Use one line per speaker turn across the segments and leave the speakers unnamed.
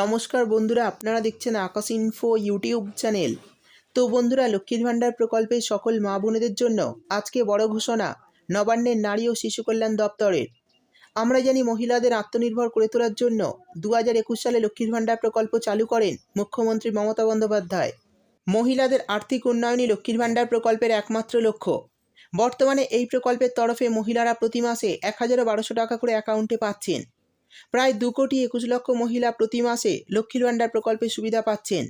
নমস্কার বন্ধুরা, আপনারা দেখছেন আকাশ ইনফো ইউটিউব চ্যানেল তো বন্ধুরা, লক্ষ্মীর ভাণ্ডার প্রকল্পের সকল মা বোনেদের জন্য আজকে বড় ঘোষণা, নবান্নের নারী ও শিশু কল্যাণ দপ্তরের। আমরা জানি মহিলাদের আত্মনির্ভর করে তোলার জন্য দু হাজার একুশ সালে লক্ষ্মীর ভাণ্ডার প্রকল্প চালু করেন মুখ্যমন্ত্রী মমতা বন্দ্যোপাধ্যায়। মহিলাদের আর্থিক উন্নয়নই লক্ষ্মীর ভাণ্ডার প্রকল্পের একমাত্র লক্ষ্য। বর্তমানে এই প্রকল্পের তরফে মহিলারা প্রতি মাসে এক হাজার বারোশো টাকা করে অ্যাকাউন্টে পাচ্ছেন। প্রায় দু কোটি একুশ লক্ষ মহিলা প্রতি মাসে লক্ষ্মীর ভাণ্ডার প্রকল্পের সুবিধা পাচ্ছেন।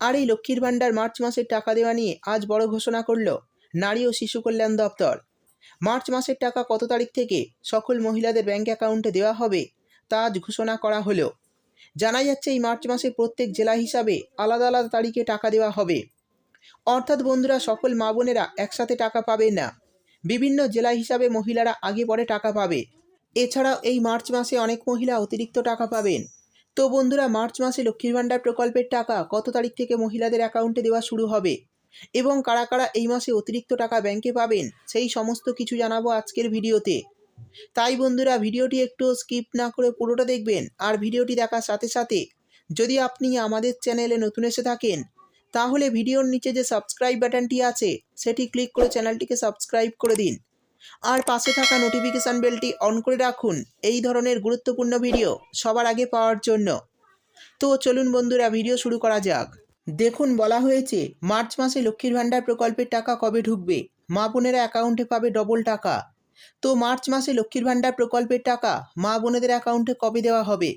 আর এই লক্ষ্মীর ভাণ্ডার মার্চ মাসের টাকা দেওয়া নিয়ে আজ বড় ঘোষণা করল নারী ও শিশু কল্যাণ দপ্তর। মার্চ মাসের টাকা কত তারিখ থেকে সকল মহিলাদের ব্যাঙ্ক অ্যাকাউন্টে দেওয়া হবে তা আজ ঘোষণা করা হলো। জানা যাচ্ছে এই মার্চ মাসে প্রত্যেক জেলা হিসাবে আলাদা আলাদা তারিখে টাকা দেওয়া হবে। অর্থাৎ বন্ধুরা, সকল মা বোনেরা একসাথে টাকা পাবে না। বিভিন্ন জেলা হিসাবে মহিলারা আগে পরে টাকা পাবে। এছাড়াও এই মার্চ মাসে অনেক মহিলা অতিরিক্ত টাকা পাবেন। তো বন্ধুরা, মার্চ মাসে লক্ষ্মীর ভাণ্ডার প্রকল্পের টাকা কত তারিখ থেকে মহিলাদের অ্যাকাউন্টে দেওয়া শুরু হবে? এবং কারা কারা এই মাসে অতিরিক্ত টাকা ব্যাংকে পাবেন, সেই সমস্ত কিছু জানাব আজকের ভিডিওতে। তাই বন্ধুরা, ভিডিওটি একটু স্কিপ না করে পুরোটা দেখবেন আর ভিডিওটি দেখার সাথে সাথে যদি আপনি আমাদের চ্যানেলে নতুন এসে থাকেন, তাহলে ভিডিওর নিচে যে সাবস্ক্রাইব বাটনটি আছে, সেটি ক্লিক করে চ্যানেলটিকে সাবস্ক্রাইব করে দিন। আর পাশে থাকা নোটিফিকেশান বেলটি অন করে রাখুন। এই ধরনের গুরুত্বপূর্ণ ভিডিও সবার আগে পাওয়ার জন্য। তো চলুন বন্ধুরা ভিডিও শুরু করা যাক। দেখুন, বলা হয়েছে, মার্চ মাসে লক্ষ্মীর ভাণ্ডার প্রকল্পের টাকা কবে ঢুকবে? মা বোনেরা অ্যাকাউন্টে পাবে ডবল টাকা। তো মার্চ মাসে লক্ষ্মীর ভাণ্ডার প্রকল্পের টাকা মা বোনেদের অ্যাকাউন্টে কবে দেওয়া হবে?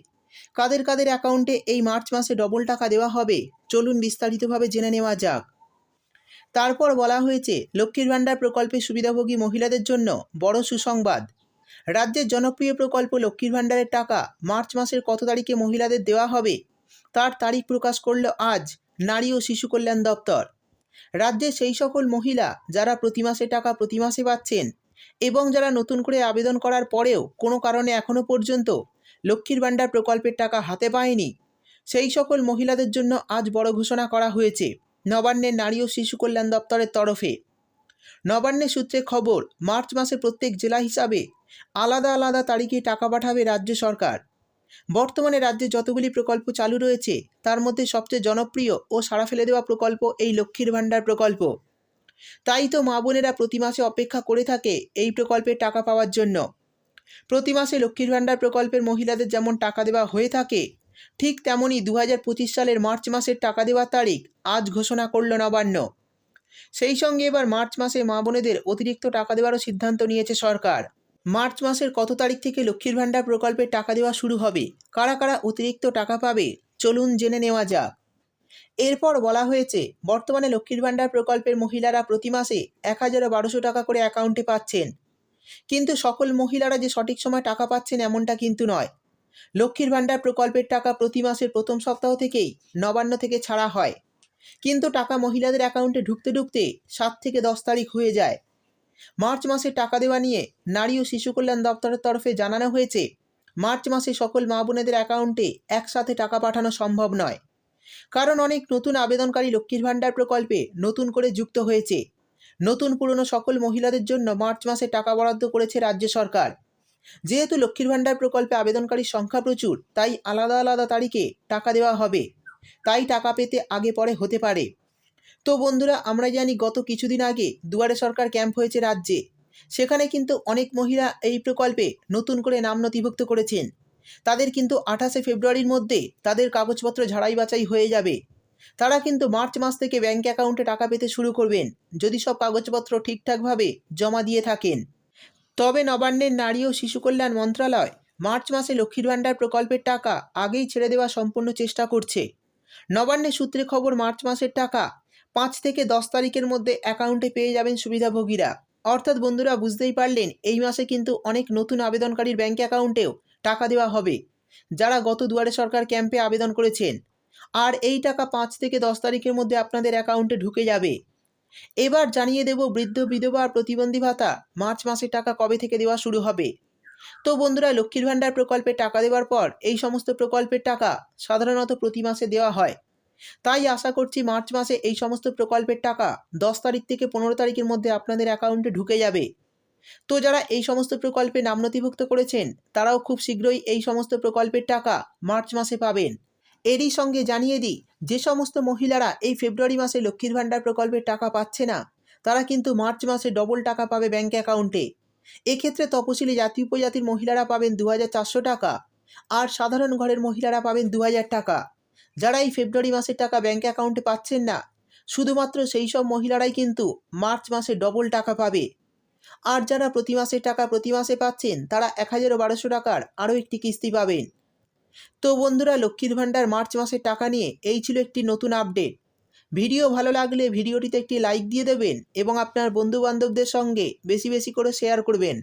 কাদের কাদের অ্যাকাউন্টে এই মার্চ মাসে ডবল টাকা দেওয়া হবে? চলুন বিস্তারিতভাবে জেনে নেওয়া যাক। তারপর বলা হয়েছে, লক্ষ্মীর ভাণ্ডার প্রকল্পে সুবিধাভোগী মহিলাদের জন্য বড় সুসংবাদ। রাজ্যের জনপ্রিয় প্রকল্প লক্ষ্মীর ভাণ্ডারের টাকা মার্চ মাসের কত তারিখে মহিলাদের দেওয়া হবে? তার তারিখ প্রকাশ করল আজ নারী ও শিশু কল্যাণ দপ্তর। রাজ্যে সেই সকল মহিলা যারা প্রতি মাসে টাকা প্রতি মাসে পাচ্ছেন এবং যারা নতুন করে আবেদন করার পরেও কোনো কারণে এখনও পর্যন্ত লক্ষ্মীর ভাণ্ডার প্রকল্পের টাকা হাতে পায়নি, সেই সকল মহিলাদের জন্য আজ বড় ঘোষণা করা হয়েছে। নবান্নের নারী ও শিশু কল্যাণ দপ্তরের তরফে। নবান্নের সূত্রে খবর, মার্চ মাসে প্রত্যেক জেলা হিসাবে আলাদা আলাদা তারিখে টাকা পাঠাবে রাজ্য সরকার। বর্তমানে রাজ্যে যতগুলি প্রকল্প চালু রয়েছে, তার মধ্যে সবচেয়ে জনপ্রিয় ও সাড়া ফেলে দেওয়া প্রকল্প এই লক্ষ্মীর ভাণ্ডার প্রকল্প। তাই তো মা বোনেরা প্রতি মাসে অপেক্ষা করে থাকে এই প্রকল্পের টাকা পাওয়ার জন্য। প্রতি মাসে লক্ষ্মীর ভাণ্ডার প্রকল্পের মহিলাদের যেমন টাকা দেওয়া হয়ে থাকে ঠিক তেমনই দু হাজার পঁচিশ সালের মার্চ মাসের টাকা দেওয়ার তারিখ আজ ঘোষণা করল নবান্ন। সেই সঙ্গে এবার মার্চ মাসে মা বোনেদের অতিরিক্ত টাকা দেওয়ারও সিদ্ধান্ত নিয়েছে সরকার। মার্চ মাসের কত তারিখ থেকে লক্ষ্মীর ভাণ্ডার প্রকল্পের টাকা দেওয়া শুরু হবে? কারা কারা অতিরিক্ত টাকা পাবে? চলুন জেনে নেওয়া যাক। এরপর বলা হয়েছে, বর্তমানে লক্ষ্মীর ভাণ্ডার প্রকল্পের মহিলারা প্রতি মাসে এক হাজার বারোশো টাকা করে অ্যাকাউন্টে পাচ্ছেন। কিন্তু সকল মহিলারা যে সঠিক সময় টাকা পাচ্ছেন এমনটা কিন্তু নয়। লক্ষ্মীর ভাণ্ডার প্রকল্পের টাকা প্রতি মাসের প্রথম সপ্তাহ থেকেই নবান্ন থেকে ছাড়া হয়। কিন্তু টাকা মহিলাদের অ্যাকাউন্টে ঢুকতে ঢুকতে সাত থেকে দশ তারিখ হয়ে যায়। মার্চ মাসে টাকা দেওয়া নিয়ে নারী ও শিশু কল্যাণ দপ্তরের তরফে জানানো হয়েছে, মার্চ মাসে সকল মা বোনেদের অ্যাকাউন্টে একসাথে টাকা পাঠানো সম্ভব নয়। কারণ অনেক নতুন আবেদনকারী লক্ষ্মীর ভাণ্ডার প্রকল্পে নতুন করে যুক্ত হয়েছে। নতুন পুরনো সকল মহিলাদের জন্য মার্চ মাসে টাকা বরাদ্দ করেছে রাজ্য সরকার। যেহেতু লক্ষ্মীর ভাণ্ডার প্রকল্পে আবেদনকারীর সংখ্যা প্রচুর, তাই আলাদা আলাদা তারিখে টাকা দেওয়া হবে। তাই টাকা পেতে আগে পরে হতে পারে। তো বন্ধুরা আমরা জানি গত কিছুদিন আগে দুয়ারে সরকার ক্যাম্প হয়েছে রাজ্যে। সেখানে কিন্তু অনেক মহিলা এই প্রকল্পে নতুন করে নাম নথিভুক্ত করেছেন। তাদের কিন্তু আঠাশে ফেব্রুয়ারির মধ্যে তাদের কাগজপত্র ঝাড়াই বাছাই হয়ে যাবে। তারা কিন্তু মার্চ মাস থেকে ব্যাঙ্ক অ্যাকাউন্টে টাকা পেতে শুরু করবেন। যদি সব কাগজপত্র ঠিকঠাকভাবে জমা দিয়ে থাকেন। তবে নবান্নের নারী ও শিশু কল্যাণ মন্ত্রণালয় মার্চ মাসে লক্ষ্মীর ভাণ্ডার প্রকল্পের টাকা আগেই ছেড়ে দেওয়া সম্পূর্ণ চেষ্টা করছে। নবান্নের সূত্রে খবর, মার্চ মাসের টাকা পাঁচ থেকে দশ তারিখের মধ্যে অ্যাকাউন্টে পেয়ে যাবেন সুবিধাভোগীরা। অর্থাৎ বন্ধুরা, বুঝতেই পারলেন, এই মাসে কিন্তু অনেক নতুন আবেদনকারীর ব্যাঙ্ক অ্যাকাউন্টেও টাকা দেওয়া হবে, যারা গত দুয়ারে সরকার ক্যাম্পে আবেদন করেছেন। আর এই টাকা পাঁচ থেকে দশ তারিখের মধ্যে আপনাদের অ্যাকাউন্টে ঢুকে যাবে। এবার জানিয়ে দেব বৃদ্ধ বিধবা আর প্রতিবন্ধী ভাতা। মার্চ মাসের টাকা কবে থেকে দেওয়া শুরু হবে? তো বন্ধুরা, লক্ষ্মীর ভাণ্ডার প্রকল্পে টাকা দেওয়ার পর এই সমস্ত প্রকল্পের টাকা সাধারণত প্রতি মাসে দেওয়া হয়। তাই আশা করছি মার্চ মাসে এই সমস্ত প্রকল্পের টাকা দশ তারিখ থেকে পনেরো তারিখের মধ্যে আপনাদের অ্যাকাউন্টে ঢুকে যাবে। তো যারা এই সমস্ত প্রকল্পে নাম নথিভুক্ত করেছেন, তারাও খুব শীঘ্রই এই সমস্ত প্রকল্পের টাকা মার্চ মাসে পাবেন। এরই সঙ্গে জানিয়ে দিই, যে সমস্ত মহিলারা এই ফেব্রুয়ারি মাসে লক্ষ্মীর ভাণ্ডার প্রকল্পের টাকা পাচ্ছে না, তারা কিন্তু মার্চ মাসে ডবল টাকা পাবে ব্যাঙ্ক অ্যাকাউন্টে। এক্ষেত্রে তপশিলি জাতি উপজাতির মহিলারা পাবেন দু হাজার চারশো টাকা, আর সাধারণ ঘরের মহিলারা পাবেন দু হাজার টাকা। যারা এই ফেব্রুয়ারি মাসের টাকা ব্যাঙ্ক অ্যাকাউন্টে পাচ্ছেন না, শুধুমাত্র সেই সব মহিলারাই কিন্তু মার্চ মাসে ডবল টাকা পাবে। আর যারা প্রতি মাসের টাকা প্রতি মাসে পাচ্ছেন, তারা এক হাজার বারোশো টাকার আরও একটি কিস্তি পাবেন। তো বন্ধুরা, লক্ষ্মীর ভাণ্ডার মার্চ মাসের টাকা নিয়ে এই ছিল একটি নতুন আপডেট। ভিডিও ভালো লাগলে ভিডিওটিতে একটি লাইক দিয়ে দেবেন এবং আপনার বন্ধুবান্ধবদের সঙ্গে বেশি বেশি করে শেয়ার করবেন।